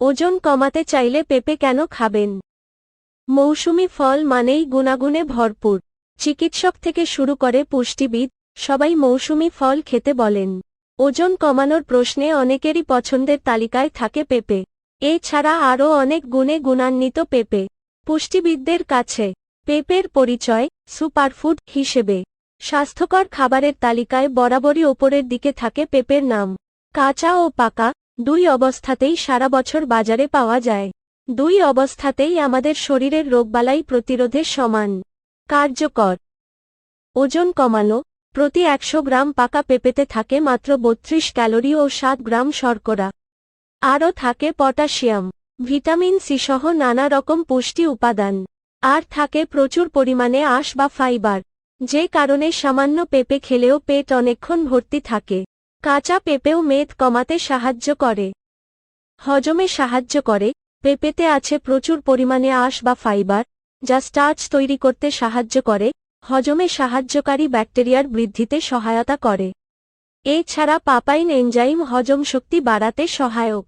ওজন কমাতে চাইলে পেঁপে কেন খাবেন? মৌসুমি ফল মানেই গুণাগুণে ভরপুর। চিকিৎসক থেকে শুরু করে পুষ্টিবিদ, সবাই মৌসুমি ফল খেতে বলেন। ওজন কমানোর প্রশ্নে অনেকেরই পছন্দের তালিকায় থাকে পেঁপে। এছাড়া আরও অনেক গুণে গুণান্বিত পেঁপে। পুষ্টিবিদদের কাছে পেঁপের পরিচয় সুপারফুড হিসেবে। স্বাস্থ্যকর খাবারের তালিকায় বরাবরই ওপরের দিকে থাকে পেঁপের নাম। কাঁচা ও পাকা দুই অবস্থাতেই সারা বছর বাজারে পাওয়া যায়। দুই অবস্থাতেই আমাদের শরীরের রোগবালাই প্রতিরোধে সমান। কার্যকর। ওজন কমানো। প্রতি একশো গ্রাম পাকা পেঁপেতে থাকে মাত্র বত্রিশ ক্যালোরি ও সাত গ্রাম শর্করা। আরও থাকে পটাশিয়াম। ভিটামিন সি সহ নানা রকম পুষ্টি উপাদান। আর থাকে প্রচুর পরিমাণে আঁশ বা ফাইবার। যে কারণে সামান্য পেঁপে খেলেও পেট অনেকক্ষণ ভর্তি থাকে। কাঁচা পেঁপেও মেদ কমাতে সাহায্য করে। হজমে সাহায্য করে। পেঁপেতে আছে প্রচুর পরিমাণে আঁশ বা ফাইবার, যা স্টার্চ তৈরি করতে সাহায্য করে, হজমে সাহায্যকারী ব্যাকটেরিয়ার বৃদ্ধিতে সহায়তা করে। এছাড়া পাপাইন এনজাইম হজম শক্তি বাড়াতে সহায়ক।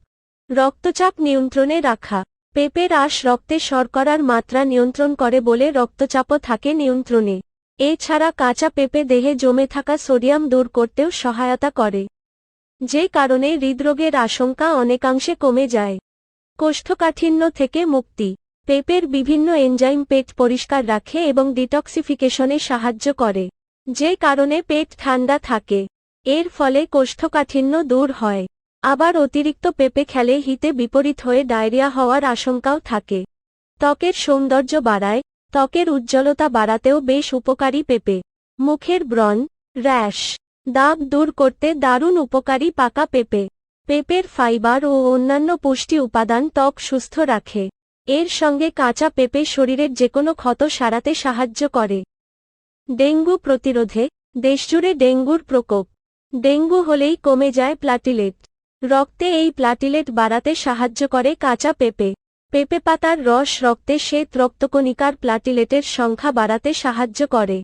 রক্তচাপ নিয়ন্ত্রণে রাখা। পেঁপের আঁশ রক্তে শর্করার মাত্রা নিয়ন্ত্রণ করে বলে রক্তচাপও থাকে নিয়ন্ত্রণে। এছাড়া কাঁচা পেঁপে দেহে জমে থাকা সোডিয়াম দূর করতেও সহায়তা করে। যে কারণে হৃদরোগের আশঙ্কা অনেকাংশে কমে যায়। কোষ্ঠকাঠিন্য থেকে মুক্তি। পেঁপের বিভিন্ন এনজাইম পেট পরিষ্কার রাখে এবং ডিটক্সিফিকেশনে সাহায্য করে। যে কারণে পেট ঠান্ডা থাকে। এর ফলে কোষ্ঠকাঠিন্য দূর হয়। আবার অতিরিক্ত পেঁপে খেলে হিতে বিপরীত হয়ে ডায়রিয়া হওয়ার আশঙ্কাও থাকে। ত্বকের সৌন্দর্য বাড়ায়। ত্বকের উজ্জ্বলতা বাড়াতেও বেশ উপকারী পেঁপে। মুখের ব্রণ, র্যাশ, দাগ দূর করতে দারুণ উপকারী পাকা পেঁপে। পেঁপের ফাইবার ও অন্যান্য পুষ্টি উপাদান ত্বক সুস্থ রাখে। এর সঙ্গে কাঁচা পেঁপে শরীরের যেকোনো ক্ষত সারাতে সাহায্য করে। ডেঙ্গু প্রতিরোধে, দেশজুড়ে ডেঙ্গুর প্রকোপ। ডেঙ্গু হলেই কমে যায় প্লাটিলেট। রক্তে এই প্লাটিলেট বাড়াতে সাহায্য করে কাঁচা পেঁপে। পেঁপে পাতার রস রক্তে শ্বেত রক্তকণিকার প্লাটিলেটের সংখ্যা বাড়াতে সাহায্য করে।